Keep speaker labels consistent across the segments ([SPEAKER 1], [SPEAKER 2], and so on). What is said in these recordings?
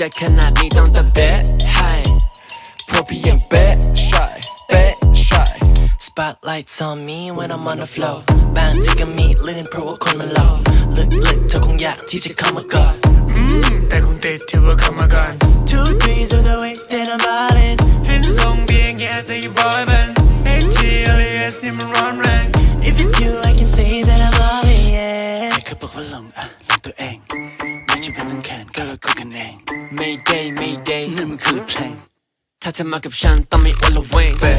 [SPEAKER 1] จะขนาดนี้ต้องตะเบะให้เพราะพี่ยังเป๊ะใช่เป๊ะใช่ Spotlights on me when I'm on the floor บางทีก็มีลื่นเพราะว่าคนมันหล่อลึกๆเธอคงอยากที่จะเข้ามากอด
[SPEAKER 2] แต่คงติดที่ว่าเข้ามาก่อน
[SPEAKER 1] Two threes of the way that I'm ballin'
[SPEAKER 2] เห็นทรงเพียงแค่จะอยู่บอยมัน HTLS นี่มันร้อนแรง
[SPEAKER 1] If it's you I can say that I'm all in yeah
[SPEAKER 3] ใครเขาบอกว่าหลงอะหลงตัวเองไม่ใช่เป็นแขนก็เราคุยกันเอง
[SPEAKER 1] Mayday Mayday
[SPEAKER 3] นั่นมันคือเพลง
[SPEAKER 1] ถ้าเธอมากับฉันต้องไม่อลเวง
[SPEAKER 2] แปะ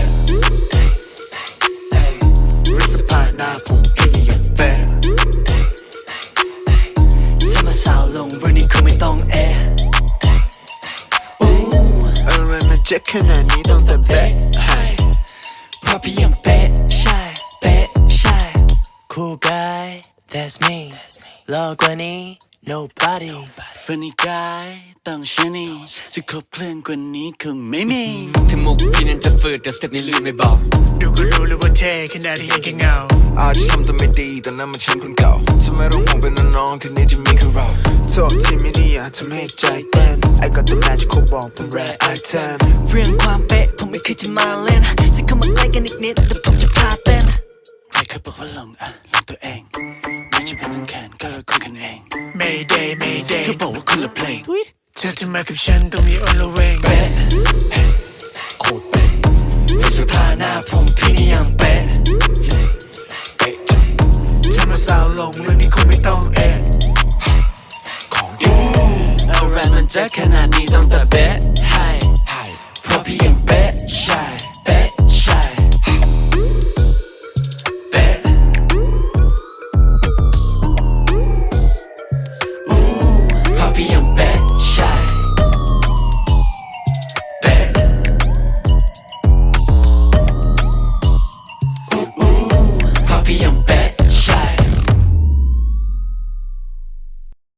[SPEAKER 2] ริสผ่านหน้าผมพี่ยังแปะ
[SPEAKER 3] ถ้ามาสาวลงเรื่องนี้คงไม่ต้องแอ
[SPEAKER 2] อะไรมันจะขนาดนี้ต้องแต่แปะให้
[SPEAKER 1] เพราะพี่ยังเป๊ะใช่เป๊ะใช่ Cool guy that's me หล่อกว่านี้ nobody
[SPEAKER 3] ฟันนี่กายต้องชนีจะครบเครื่องกว่านี้คงไม่มี
[SPEAKER 1] ถึงมุกพี่นั้นจะฝืดแต่สเต็ปนี้ลื่นไม่บอก
[SPEAKER 2] ดูก็รู้เลยว่าเท่ขนาดที่เห็นแค่เงา
[SPEAKER 4] อาจจะทำตัวไม่ดีแต่นั้นมันฉันคนเก่าเธอไม่ต้องห่วงเป็นน้องๆที่นี่จะมีแค่เรา
[SPEAKER 2] โทษที่ไม่ดีอาจทำให้ใจเต้น I got the magical ball ผม rare item
[SPEAKER 3] เรื่องความเป๊ะผมไม่เคยจะมาเล่นจะเข้ามาใกล้กันอีกนิดเดี๋ยวผมจะพาเต้นใครเขาบอกว่าหลงอะ หลงตัวเองไม่ใช่เป็นแขนก็เราคุยกันเอง
[SPEAKER 2] Mayday Mayday
[SPEAKER 3] เขาบอกว่าคนละเพลง
[SPEAKER 2] เธอจะมากับฉันต้องมีอลเวง
[SPEAKER 1] เป๊ะ
[SPEAKER 2] โคตรเป๊ะ
[SPEAKER 1] รู้สึกผ้าหน้าผมพี่นี่ยังเป๊ะ
[SPEAKER 2] เป๊ะจังเธอมาสาวลงเรื่องนี้คงไม่ต้องเอะของดี
[SPEAKER 1] อะไรมันจะขนาดนี้ต้องตะเบะให้เพราะพี่ยังเป๊ะใช่